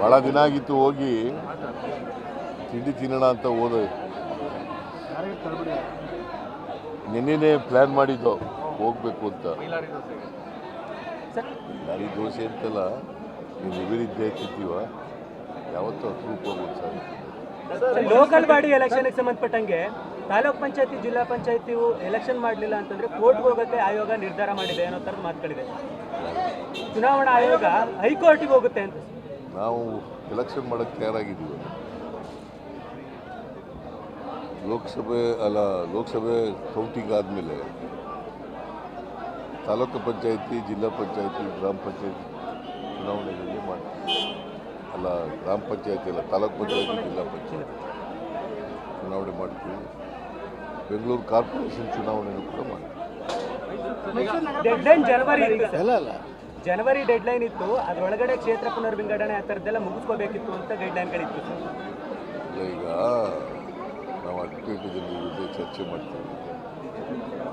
ಭಾಳ ದಿನ ಆಗಿತ್ತು ಹೋಗಿ ತಿಂಡಿ ತಿನ್ನೋಣ ಅಂತ ಹೋದ. ನಿನ್ನೆನೇ ಪ್ಲ್ಯಾನ್ ಮಾಡಿದ್ದು ಹೋಗ್ಬೇಕು ಅಂತ. ಗಾಡಿ ದೋಸೆ ಅಂತಲ್ಲ, ನೀವು ನಿವೇದಿದ್ದೆ ತಿಂತೀವ ಯಾವತ್ತೂ ಅಪರೂಪ ಸರ್. ಲೋಕಲ್ ಬಾಡಿ ಎಲೆಕ್ಷನ್ಗೆ ಸಂಬಂಧಪಟ್ಟಂಗೆ ತಾಲೂಕ್ ಪಂಚಾಯತಿ, ಜಿಲ್ಲಾ ಪಂಚಾಯತಿ ಎಲೆಕ್ಷನ್ ಮಾಡಲಿಲ್ಲ ಅಂತಂದ್ರೆ ಕೋರ್ಟ್ಗೆ ಹೋಗೋಕ್ಕೆ ಆಯೋಗ ನಿರ್ಧಾರ ಮಾಡಿದೆ ಅನ್ನೋ ಥರದ ಮಾತುಗಳಿದೆ ಚುನಾವಣಾ ಆಯೋಗ ಹೈಕೋರ್ಟಿಗೆ ಹೋಗುತ್ತೆ ಅಂತ. ನಾವು ಎಲೆಕ್ಷನ್ ಮಾಡೋಕ್ಕೆ ತಯಾರಾಗಿದ್ದೀವಿ. ಲೋಕಸಭೆ, ಅಲ್ಲ, ಲೋಕಸಭೆ ಕೌಂಟಿಂಗ್ ಆದಮೇಲೆ ತಾಲೂಕು ಪಂಚಾಯತಿ, ಜಿಲ್ಲಾ ಪಂಚಾಯತಿ, ಗ್ರಾಮ ಪಂಚಾಯತಿ ಚುನಾವಣೆಗಳಲ್ಲಿ ಮಾಡ್ತೀವಿ ಅಲ್ಲ, ಗ್ರಾಮ ಪಂಚಾಯತಿ ಅಲ್ಲ, ತಾಲೂಕು ಪಂಚಾಯತಿ, ಜಿಲ್ಲಾ ಪಂಚಾಯತಿ ಚುನಾವಣೆ ಮಾಡ್ತೀವಿ. ಬೆಂಗಳೂರು ಕಾರ್ಪೊರೇಷನ್ ಚುನಾವಣೆಯನ್ನು ಕೂಡ ಮಾಡ್ತೀವಿ ಡೆಡ್ಲೈನ್ ಜನವರಿ ಇತ್ತು. ಲೈನ್ ಜನವರಿ ಡೆಡ್ಲೈನ್ ಇತ್ತು. ಅದರೊಳಗಡೆ ಕ್ಷೇತ್ರ ಪುನರ್ವಿಂಗಡಣೆ ಆ ಥರದ್ದೆಲ್ಲ ಮುಗಿಸ್ಕೋಬೇಕಿತ್ತು ಅಂತ ಗೈಡ್ಲೈನ್ಗಳಿತ್ತು ಸರ್ ಇಲ್ಲ ಈಗ ನಾವು ಅಡ್ವೊಕೇಟ್ ಜನರ ಜೊತೆ ಚರ್ಚೆ ಮಾಡ್ತೀವಿ.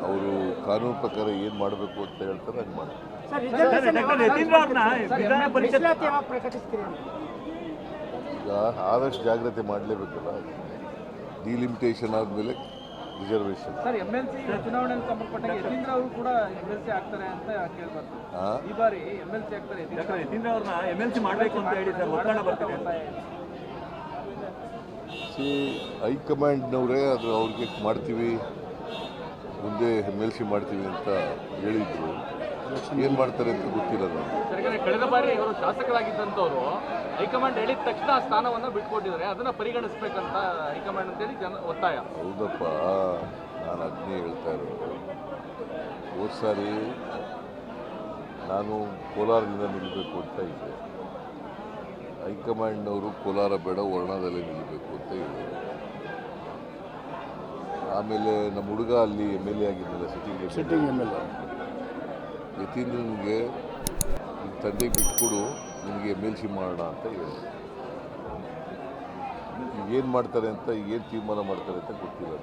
ಅವರು ಕಾನೂನು ಪ್ರಕಾರ ಏನು ಮಾಡಬೇಕು ಅಂತ ಹೇಳ್ತಾರೆ ಹಂಗೆ ಮಾಡ್ತೀವಿ ಈಗ ಆದಷ್ಟು ಜಾಗ್ರತೆ ಮಾಡಲೇಬೇಕಲ್ಲ. ಡಿಲಿಮಿಟೇಷನ್ ಆದಮೇಲೆ reservation. Sir M L C ಚುನಾವಣೆಗೆ ಸಂಬಂಧಪಟ್ಟಂಗೆ ಯತೀಂದ್ರ ಅವರು ಕೂಡ ಎಂ ಎಲ್ ಸಿ ಆಗ್ತಾರೆ ಅಂತ ಕೇಳ್ಬಾರ್ದು. ಹಾಂ? ಈ ಬಾರಿ ಎಂ ಎಲ್ ಸಿ ಆಗ್ತಾರೆ ಯತೀಂದ್ರ ಅವ್ರನ್ನ ಎಂ ಎಲ್ ಸಿ ಮಾಡಬೇಕು ಅಂತ ಹೇಳಿ ಸರ್ ಒತ್ತಡ ಬರ್ತಿದೆ. ಅಂತ. ಸಿ ಹೈಕಮಾಂಡ್ನವರೇ ಅದು ಅವ್ರಿಗೆ ಮಾಡ್ತೀವಿ ಮುಂದೆ ಎಂ ಎಲ್ ಸಿ ಮಾಡ್ತೀವಿ ಅಂತ ಹೇಳಿದ್ರು. ಏನು ಮಾಡ್ತಾರೆ ಅಂತ ಯಾಕಂದ್ರೆ ಕಳೆದ ಬಾರಿ ಇವರು ಶಾಸಕರಾಗಿದ್ದಂಥವ್ರು ಹೈಕಮಾಂಡ್ ಹೇಳಿದ ತಕ್ಷಣ ಆ ಸ್ಥಾನವನ್ನು ಬಿಟ್ಕೊಟ್ಟಿದ್ದಾರೆ. ಅದನ್ನ ಪರಿಗಣಿಸ್ಬೇಕಂತ ಹೈಕಮಾಂಡ್ ಅಂತೇಳಿ ಜನ ಒತ್ತಾಯ. ಹೌದಪ್ಪ ನಾನು ಅದನ್ನೇ ಹೇಳ್ತಾ ಇರೋದು. ಹೋದ ಸಾರಿ ನಾನು ಕೋಲಾರದಿಂದ ನಿಲ್ಲಬೇಕು ಅಂತ ಇದ್ದೆ. ಹೈಕಮಾಂಡ್ನವರು ಕೋಲಾರ ಬೇಡ ವರ್ಣದಲ್ಲೇ ನಿಲ್ಲಬೇಕು ಅಂತ ಹೇಳಿದ್ರು ಆಮೇಲೆ ನಮ್ಮ ಹುಡುಗ ಅಲ್ಲಿ M L A ಆಗಿದ್ದಲ್ಲ sitting sitting M L A ಯತೀಂದ್ರನಿಗೆ ನಿನ್ನ ತಂದೆಗೆ ಬಿಟ್ಕೊಡು ನಿಮಗೆ ಮೇಲ್ಸಿ ಮಾಡೋಣ ಅಂತ ಹೇಳಿದೆ ಏನು ಮಾಡ್ತಾರೆ ಅಂತ ಏನು ತೀರ್ಮಾನ ಮಾಡ್ತಾರೆ ಅಂತ ಗೊತ್ತಿಲ್ಲ.